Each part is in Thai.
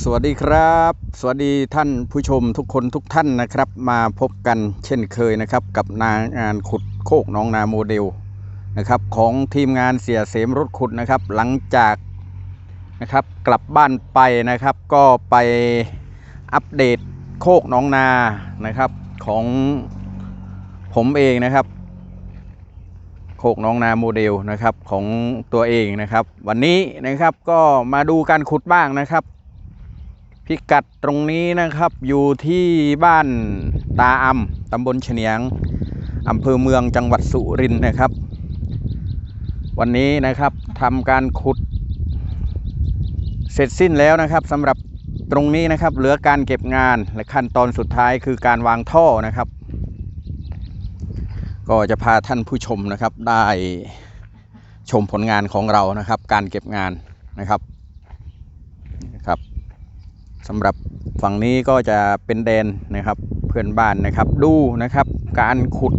สวัสดีครับ สวัสดีท่านผู้ชมทุกคนทุกท่านนะครับ มาพบกันเช่นเคยนะครับ กับนางานขุดโคกน้องนาโมเดลนะครับ ของทีมงานเสียเสมรถขุดนะครับ หลังจากนะครับกลับบ้านไปนะครับ ก็ไปอัปเดตโคกน้องนานะครับ ของผมเองนะครับ โคกน้องนาโมเดลนะครับของตัวเองนะครับ วันนี้นะครับก็มาดูการขุดบ้างนะครับ พิกัดตรงนี้นะครับอยู่ที่บ้านตาอำตำบลเฉนียงอำเภอเมืองจังหวัดสุรินทร์นะครับ วันนี้นะครับทำการขุด เสร็จสิ้นแล้วนะครับสำหรับตรงนี้นะครับ เหลือการเก็บงานและขั้นตอนสุดท้ายคือการวางท่อนะครับ ก็จะพาท่านผู้ชมนะครับได้ชมผลงานของเรานะครับ การเก็บงานนะครับ สำหรับฝั่งนี้ก็จะเป็นแดนนะครับเพื่อนบ้านนะครับดูนะครับการขุด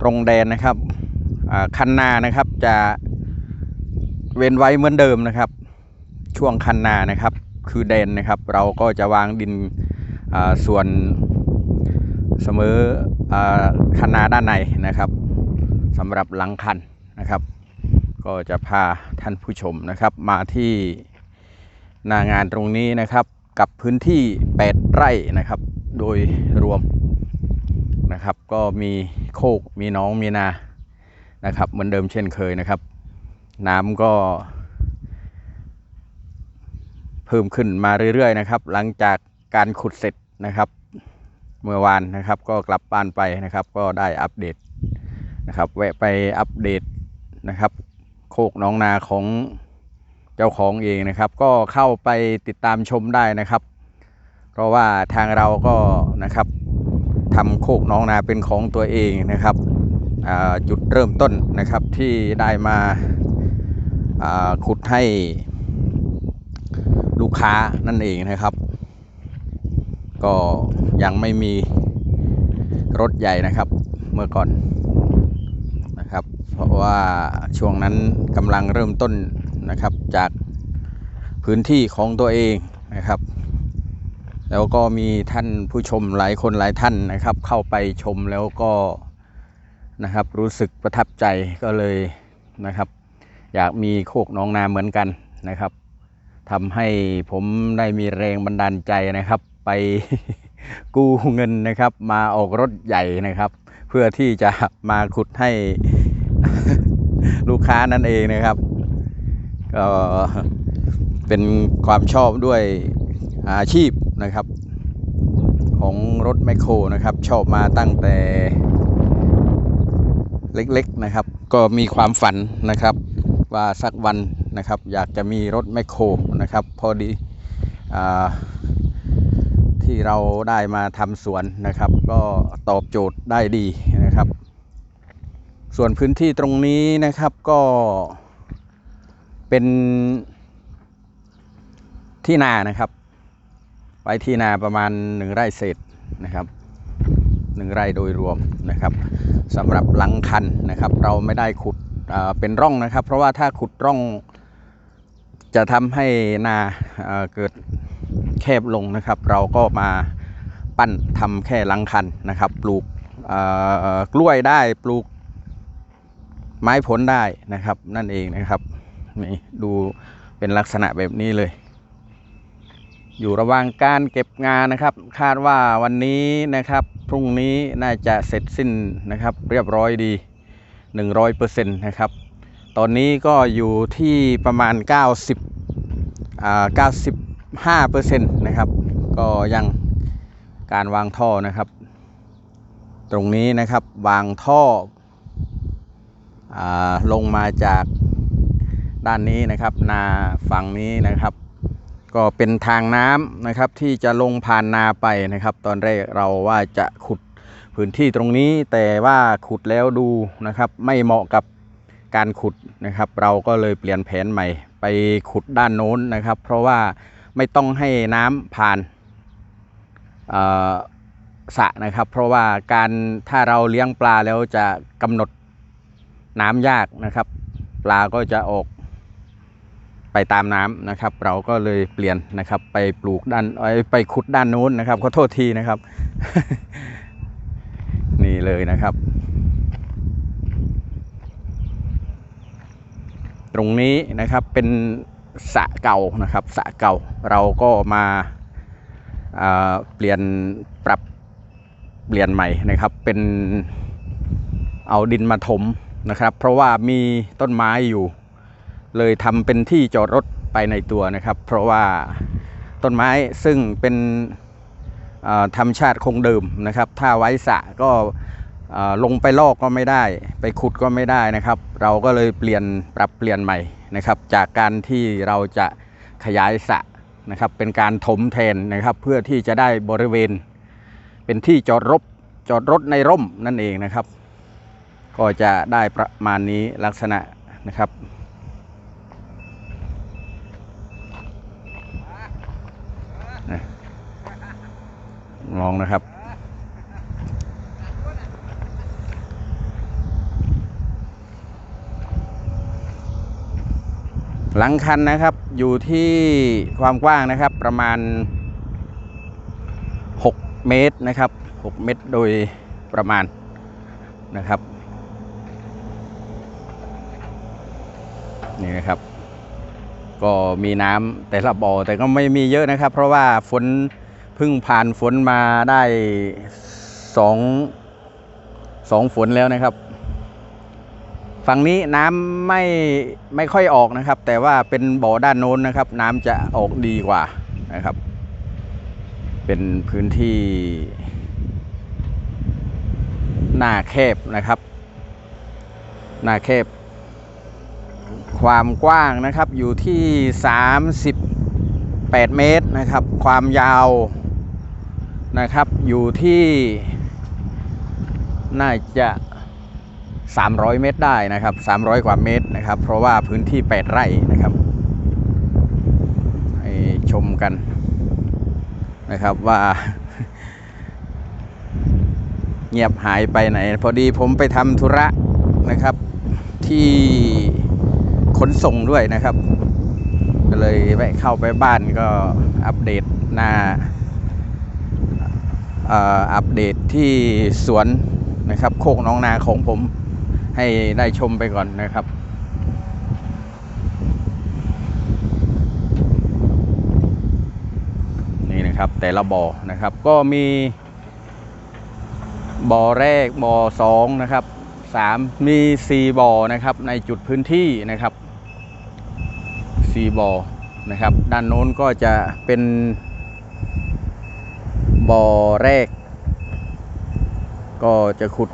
ตรงแดนนะครับคันนานะครับจะเว้นไว้เหมือนเดิมนะครับ ช่วงคันนานะครับคือแดนนะครับ เราก็จะวางดินส่วนเสมออคันนาด้านในนะครับสำหรับหลังคันนะครับ ก็จะพาท่านผู้ชมนะครับมาที่ หน้างานตรงนี้นะครับ กับพื้นที่ 8 ไร่นะครับ โดยรวมนะครับ ก็มีโคกมีน้องมีนานะครับ เหมือนเดิมเช่นเคยนะครับ น้ำก็เพิ่มขึ้นมาเรื่อยๆนะครับ หลังจากการขุดเสร็จนะครับเมื่อวานนะครับก็กลับบ้านไปนะครับ ก็ได้อัปเดตนะครับ แวะไปอัปเดตนะครับ โคกน้องนาของ เจ้าของเองนะครับ ก็เข้าไปติดตามชมได้นะครับ เพราะว่าทางเราก็นะครับทำโคกน้องนาเป็นของตัวเองนะครับจุดเริ่มต้นนะครับที่ได้มาาขุดให้ลูกค้านั่นเองนะครับ ก็ยังไม่มีรถใหญ่นะครับเมื่อก่อนนะครับ เพราะว่าช่วงนั้นกำลังเริ่มต้น นะครับ จากพื้นที่ของตัวเองนะครับ แล้วก็มีท่านผู้ชมหลายคนหลายท่านนะครับ เข้าไปชมแล้วก็นะครับ รู้สึกประทับใจก็เลยนะครับ อยากมีโคกน้องนาเหมือนกันนะครับทำให้ผมได้มีแรงบันดาลใจนะครับ ไปกู้เงินนะครับ มาออกรถใหญ่นะครับ เพื่อที่จะมาขุดให้ลูกค้านั่นเองนะครับ ก็เป็นความชอบด้วยอาชีพนะครับ ของรถแมคโครนะครับ ชอบมาตั้งแต่เล็กๆนะครับ ก็มีความฝันนะครับ ว่าสักวันนะครับ อยากจะมีรถแมคโครนะครับ พอดีอที่เราได้มาทำสวนนะครับ ก็ตอบโจทย์ได้ดีนะครับ ส่วนพื้นที่ตรงนี้นะครับก็ เป็นที่นานะครับ ไว้ที่นาประมาณหนึ่งไร่เศษนะครับหนึ่งไร่โดยรวมนะครับสำหรับหลังคันนะครับ เราไม่ได้ขุดเป็นร่องนะครับ เพราะว่าถ้าขุดร่อง จะทำให้นาเอ่อเกิดแคบลงนะครับ เราก็มาปั้นทำแค่หลังคันนะครับ ปลูกกล้วยได้ปลูกไม้ผลได้นะครับนั่นเองนะครับ นี่ดูเป็นลักษณะแบบนี้เลย อยู่ระหว่างการเก็บงานนะครับ คาดว่าวันนี้นะครับ พรุ่งนี้น่าจะเสร็จสิ้นนะครับ เรียบร้อยดี 100%นะครับ ตอนนี้ก็อยู่ที่ประมาณ 90อ่า95%นะครับ ก็ยังการวางท่อนะครับ ตรงนี้นะครับวางท่ออลงมาจาก ด้านนี้นะครับ นาฝั่งนี้นะครับ ก็เป็นทางน้ำนะครับที่จะลงผ่านนาไปนะครับ ตอนแรกเราว่าจะขุดพื้นที่ตรงนี้แต่ว่าขุดแล้วดูนะครับ ไม่เหมาะกับการขุดนะครับ เราก็เลยเปลี่ยนแผนใหม่ ไปขุดด้านโน้นนะครับ เพราะว่าไม่ต้องให้น้ำผ่านสระนะครับ เพราะว่าการถ้าเราเลี้ยงปลาแล้วจะกำหนดน้ำยากนะครับ ปลาก็จะออก ไปตามน้ำนะครับ เราก็เลยเปลี่ยนนะครับ ไปปลูกด้านไปขุดด้านโน้นนะครับขอโทษทีนะครับ นี่เลยนะครับ ตรงนี้นะครับเป็นสะเก่านะครับสะเก่าเราก็มาอ่าเปลี่ยนปรับเปลี่ยนใหม่นะครับ เป็นเอาดินมาถมนะครับ เพราะว่ามีต้นไม้อยู่ เลยทำเป็นที่จอดรถไปในตัวนะครับ เพราะว่าต้นไม้ซึ่งเป็นธรรมชาติคงเดิมนะครับ ถ้าไว้สะก็ลงไปลอกก็ไม่ได้ ไปขุดก็ไม่ได้นะครับ เราก็เลยเปลี่ยนปรับเปลี่ยนใหม่นะครับ จากการที่เราจะขยายสะนะครับ เป็นการถมแทนนะครับ เพื่อที่จะได้บริเวณ เป็นที่จอดรถจอดรถในร่มนั่นเองนะครับ ก็จะได้ประมาณนี้ลักษณะนะครับ ลองนะครับ หลังคันนะครับอยู่ที่ความกว้างนะครับประมาณ 6 เมตรนะครับ 6 เมตรโดยประมาณนะครับนี่นะครับ ก็มีน้ำแต่ละบ่อแต่ก็ไม่มีเยอะนะครับ เพราะว่าฝน พิ่งผ่านฝนมาได้สองสองฝนแล้วนะครับ ฝั่งนี้น้ำไม่ไม่ค่อยออกนะครับ แต่ว่าเป็นบ่อด้านโน้นนะครับ น้ำจะออกดีกว่านะครับ เป็นพื้นที่หน้าแคบนะครับ หน้าแคบ ความกว้างนะครับอยู่ที่ 38 เมตรนะครับ ความยาว นะครับ อยู่ที่น่าจะ 300 เมตรได้นะครับ 300 กว่าเมตรนะครับ เพราะว่าพื้นที่ 8 ไร่นะครับให้ชมกันนะครับว่าเงียบหายไปไหน พอดีผมไปทำธุระนะครับที่ขนส่งด้วยนะครับ ก็เลยแวะเข้าไปบ้านก็อัปเดตหน้า อ่ออัปเดตที่สวนนะครับ โคกน้องนาของผมให้ได้ชมไปก่อนนะครับนี่นะครับแต่ละบ่อนะครับก็มีบ่อแรกบ่อสองนะครับสามมีสี่บ่อนะครับในจุดพื้นที่นะครับสี่บ่อนะครับ ด้านโน้นก็จะเป็น บ่อแรก ก็จะขุด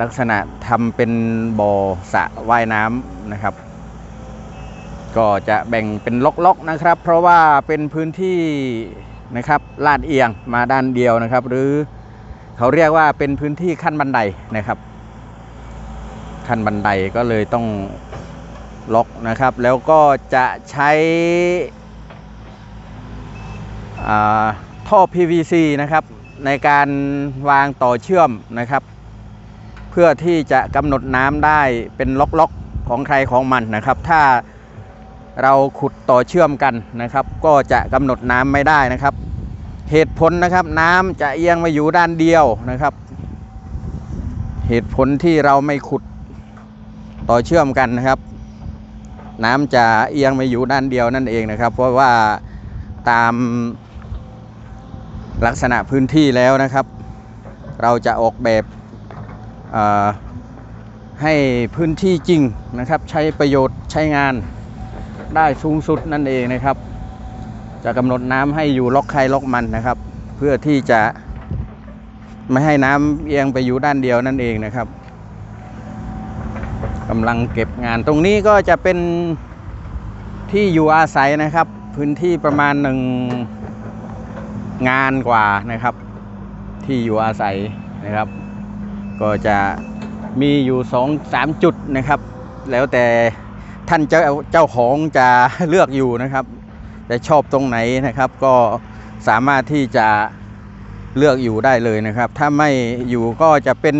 ลักษณะทำเป็นบ่อสระว่ายน้ำนะครับ ก็จะแบ่งเป็นล็อกๆนะครับ เพราะว่าเป็นพื้นที่นะครับลาดเอียงมาด้านเดียวนะครับ หรือเขาเรียกว่าเป็นพื้นที่ขั้นบันไดนะครับ ขั้นบันไดก็เลยต้องล็อกนะครับ แล้วก็จะใช้อ่า ท่อ PVC นะครับในการวางต่อเชื่อมนะครับ เพื่อที่จะกำหนดน้ำได้เป็นล็อกๆของใครของมันนะครับ ถ้าเราขุดต่อเชื่อมกันนะครับ ก็จะกำหนดน้ำไม่ได้นะครับ เหตุผลนะครับน้ำจะเอียงมาอยู่ด้านเดียวนะครับ เหตุผลที่เราไม่ขุดต่อเชื่อมกันนะครับ น้ำจะเอียงมาอยู่ด้านเดียวนั่นเองนะครับ เพราะว่าตาม ลักษณะพื้นที่แล้วนะครับ เราจะออกแบบให้พื้นที่จริงนะครับ ใช้ประโยชน์ใช้งานได้สูงสุดนั่นเองนะครับ จะกำหนดน้ำให้อยู่ล็อกใครล็อกมันนะครับ เพื่อที่จะไม่ให้น้ำเอียงไปอยู่ด้านเดียวนั่นเองนะครับกำลังเก็บงานตรงนี้ก็จะเป็นที่อยู่อาศัยนะครับ พื้นที่ประมาณหนึ่ง งานกว่านะครับ ที่อยู่อาศัยนะครับ ก็จะมีอยู่สองสามจุดนะครับ แล้วแต่ท่านเจ้าเจ้าของจะเลือกอยู่นะครับจะชอบตรงไหนนะครับ ก็สามารถที่จะเลือกอยู่ได้เลยนะครับ ถ้าไม่อยู่ก็จะเป็น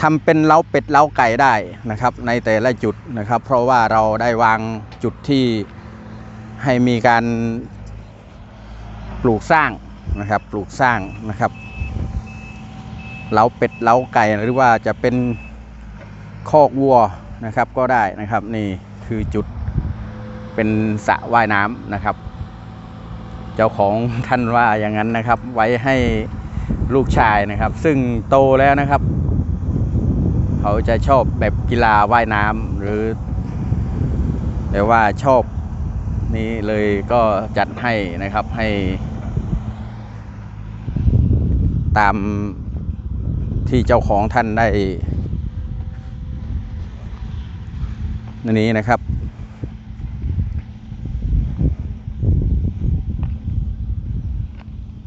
ทำเป็นเล้าเป็ดเล้าไก่ได้นะครับ ในแต่ละจุดนะครับ เพราะว่าเราได้วางจุดที่ให้มีการ ปลูกสร้างนะครับ ปลูกสร้างนะครับเล้าเป็ดเล้าไก่หรือว่าจะเป็นคอกวัวนะครับก็ได้นะครับนี่คือจุดเป็นสระว่ายน้ำนะครับ เจ้าของท่านว่าอย่างนั้นนะครับ ไว้ให้ลูกชายนะครับ ซึ่งโตแล้วนะครับ เขาจะชอบแบบกีฬาว่ายน้ำหรือ แต่ว่าชอบ นี้เลยก็จัดให้นะครับให้ ตามที่เจ้าของท่านได้นี้นะครับ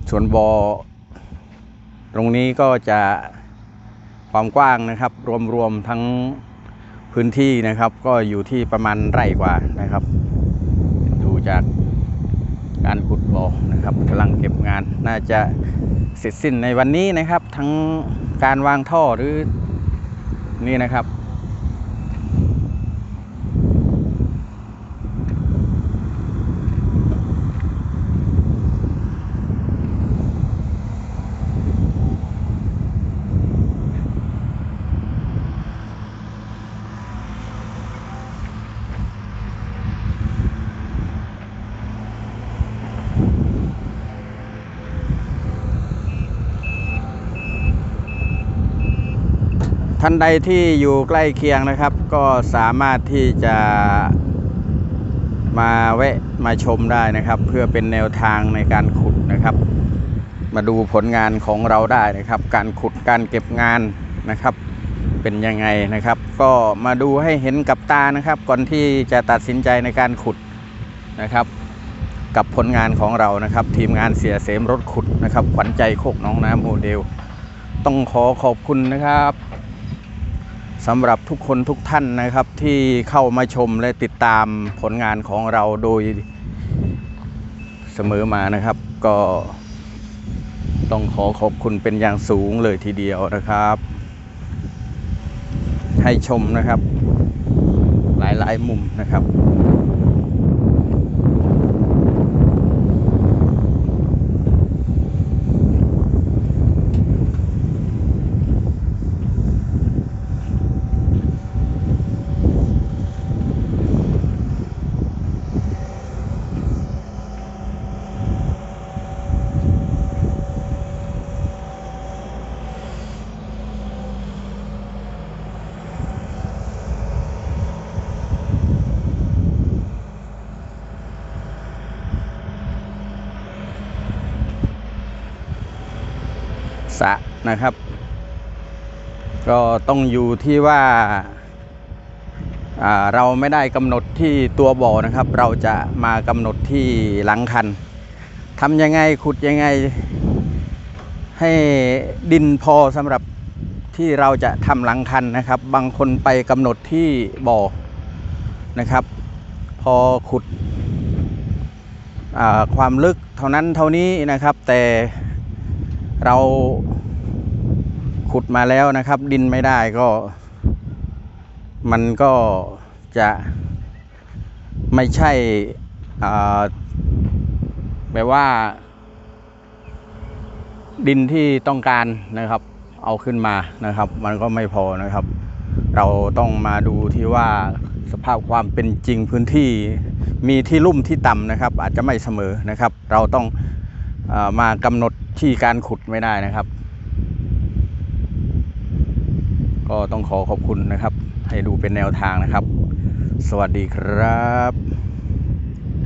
ส่วนบอ่อตรงนี้ก็จะความกว้างนะครับ รวมๆทั้งพื้นที่นะครับ ก็อยู่ที่ประมาณไร่กว่านะครับ จากการขุดบ่อนะครับกำลังเก็บงานน่าจะเสร็จสิ้นในวันนี้นะครับ ทั้งการวางท่อหรือนี่นะครับ ท่านใดที่อยู่ใกล้เคียงนะครับ ก็สามารถที่จะมาแวะมาชมได้นะครับ เพื่อเป็นแนวทางในการขุดนะครับ มาดูผลงานของเราได้นะครับ การขุดการเก็บงานนะครับ เป็นยังไงนะครับ ก็มาดูให้เห็นกับตานะครับ ก่อนที่จะตัดสินใจในการขุดนะครับ กับผลงานของเรานะครับ ทีมงานเสียเสมรถขุดนะครับขวัญใจโคกน้องน้ำโมเดลต้องขอขอบคุณนะครับ สำหรับทุกคนทุกท่านนะครับที่เข้ามาชมและติดตามผลงานของเราโดยเสมอมานะครับ ก็ต้องขอขอบคุณเป็นอย่างสูงเลยทีเดียวนะครับ ให้ชมนะครับ หลายๆมุมนะครับ นะครับ ก็ต้องอยู่ที่ว่าาเราไม่ได้กำหนดที่ตัวบ่อนะครับ เราจะมากำหนดที่หลังคันทำยังไงขุดยังไง ให้ดินพอสำหรับที่เราจะทำหลังคันนะครับ บางคนไปกำหนดที่บ่อนะครับ พอขุดความลึกเท่านั้นเท่านี้นะครับ แต่เรา ขุดมาแล้วนะครับ ดินไม่ได้ก็ มันก็จะไม่ใช่แบบว่า ดินที่ต้องการนะครับ เอาขึ้นมานะครับ มันก็ไม่พอนะครับ เราต้องมาดูที่ว่าสภาพความเป็นจริงพื้นที่มีที่ลุ่มที่ต่ำนะครับ อาจจะไม่เสมอนะครับ เราต้องอมากำหนดที่การขุดไม่ได้นะครับ ก็ต้องขอขอบคุณนะครับ ให้ดูเป็นแนวทางนะครับ สวัสดีครับ